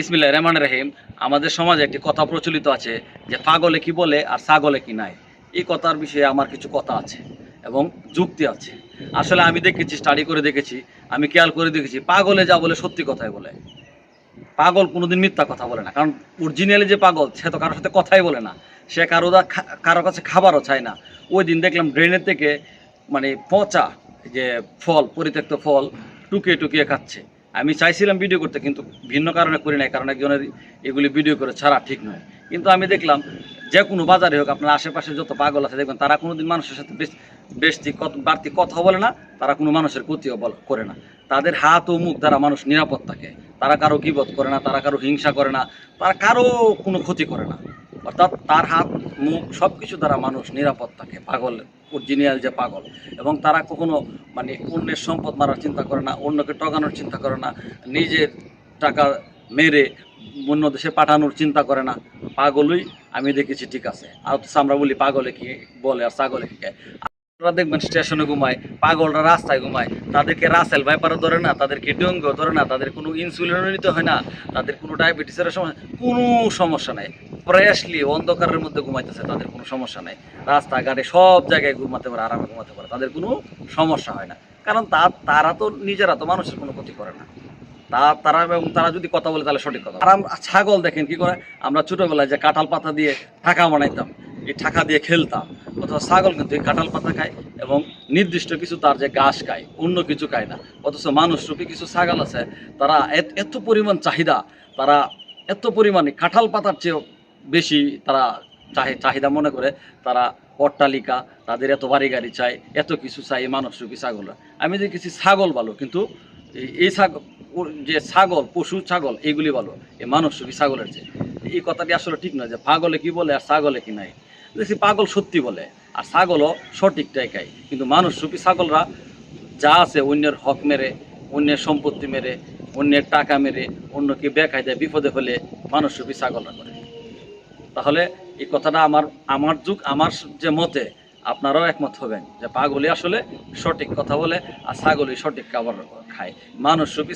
ইসমিল্লাহ রহমান রহিম। আমাদের সমাজে একটি কথা প্রচলিত আছে যে, পাগলে কি বলে আর ছাগলে কি নাই? এই কথার বিষয়ে আমার কিছু কথা আছে এবং যুক্তি আছে। আসলে আমি দেখেছি স্টাডি করে দেখেছি, আমি খেয়াল করে দেখেছি, পাগলে যা বলে সত্যি কথাই বলে। পাগল কোনোদিন মিথ্যা কথা বলে না। কারণ অরিজিনালি যে পাগল, সে তো কারোর সাথে কথাই বলে না। সে কারও দা- খা- কারও কাছে খাবারও চায় না। ওই দিন দেখলাম ড্রেনের থেকে মানে পচা যে ফল, পরিত্যক্ত ফল টুকিয়ে টুকিয়ে খাচ্ছে। আমি চাইছিলাম ভিডিও করতে, কিন্তু ভিন্ন কারণে করি নাই, কারণ একজনের এগুলি ভিডিও করে ছাড়া ঠিক নয়। কিন্তু আমি দেখলাম, যে কোনো বাজারে হোক, আপনার আশেপাশে যত পাগল আছে, দেখবেন তারা কোনোদিন মানুষের সাথে বেশ বেশি বাড়তি কথা বলে না, তারা কোনো মানুষের ক্ষতিও করে না। তাদের হাত ও মুখ দ্বারা মানুষ নিরাপদ থাকে। তারা কারও গিবত করে না, তারা কারও হিংসা করে না, তারা কারও কোনো ক্ষতি করে না। অর্থাৎ তার হাত মুখ সব কিছু দ্বারা মানুষ নিরাপদ থাকে, পাগল। জিনিয়াল যে পাগল। এবং তারা কখনো মানে অন্যের সম্পদ মারার চিন্তা করে না, অন্যকে টগানোর চিন্তা করে না, নিজের টাকা মেরে অন্য দেশে পাঠানোর চিন্তা করে না। পাগলই, আমি দেখেছি ঠিক আছে। আর আমরা বলি পাগলে কি বলে আর ছাগলে কি? দেখবেন স্টেশনে ঘুমায়, পাগলরা রাস্তায় ঘুমায়। তাদেরকে রাসেল ভাইপারও ধরে না, তাদেরকে ডেঙ্গুও ধরে না, তাদের কোনো ইনসুলিনও নিতে হয় না, তাদের কোনো ডায়াবেটিসের সমস্যা, কোনো সমস্যা নাই। ফ্রেশলি অন্ধকারের মধ্যে ঘুমাইতেছে, তাদের কোনো সমস্যা নাই। রাস্তাঘাটে সব জায়গায় ঘুমাতে পারে, আরামে ঘুমাতে পারে, তাদের কোনো সমস্যা হয় না। কারণ তারা তো নিজেরা তো মানুষের কোনো ক্ষতি করে না। তা, তারা এবং তারা যদি কথা বলে তাহলে সঠিক কথা। আর ছাগল দেখেন কি করে, আমরা ছোটবেলায় যে কাঁঠাল পাতা দিয়ে ঠাকা বানাইতাম, এই ঠাকা দিয়ে খেলতাম। অথচ ছাগল কিন্তু এই কাঁঠাল পাতা খায় এবং নির্দিষ্ট কিছু তার যে ঘাস খায়, অন্য কিছু খায় না। অথচ মানুষ রূপী কিছু ছাগল আছে, তারা এত- পরিমাণ চাহিদা, তারা এত পরিমাণে কাঁঠাল পাতার চেয়েও বেশি তারা চাহি- চাহিদা মনে করে, তারা অট্টালিকা, তাদের এত বাড়ি গাড়ি চাই এত কিছু চাই এই মানুষ রূপী ছাগলরা। আমি দেখেছি ছাগল ভালো, কিন্তু এই- ছাগল যে ছাগল, পশু ছাগল এইগুলি ভালো, এই মানুষ রূপী ছাগলের চেয়ে। এই কথাটি আসলে ঠিক নয় যে পাগলে কি বলে আর ছাগলে কি নাই। দেখছি পাগল সত্যি বলে। আর ছাগলও সঠিকটাই খায় কিন্তু মানুষ রূপী ছাগলরা যা আছে অন্যের হক মেরে, অন্যের সম্পত্তি মেরে, অন্যের টাকা মেরে, অন্যকে বেকায় দেয় বিপদে ফেলে মানুষ রূপী ছাগলরা করে। তাহলে এই কথাটা আমার আমার যুগ, আমার যে মতে, আপনারাও একমত হবেন যে পাগলি আসলে সঠিক কথা বলে আর ছাগলই সঠিক খাবার খায়। মানুষ রূপী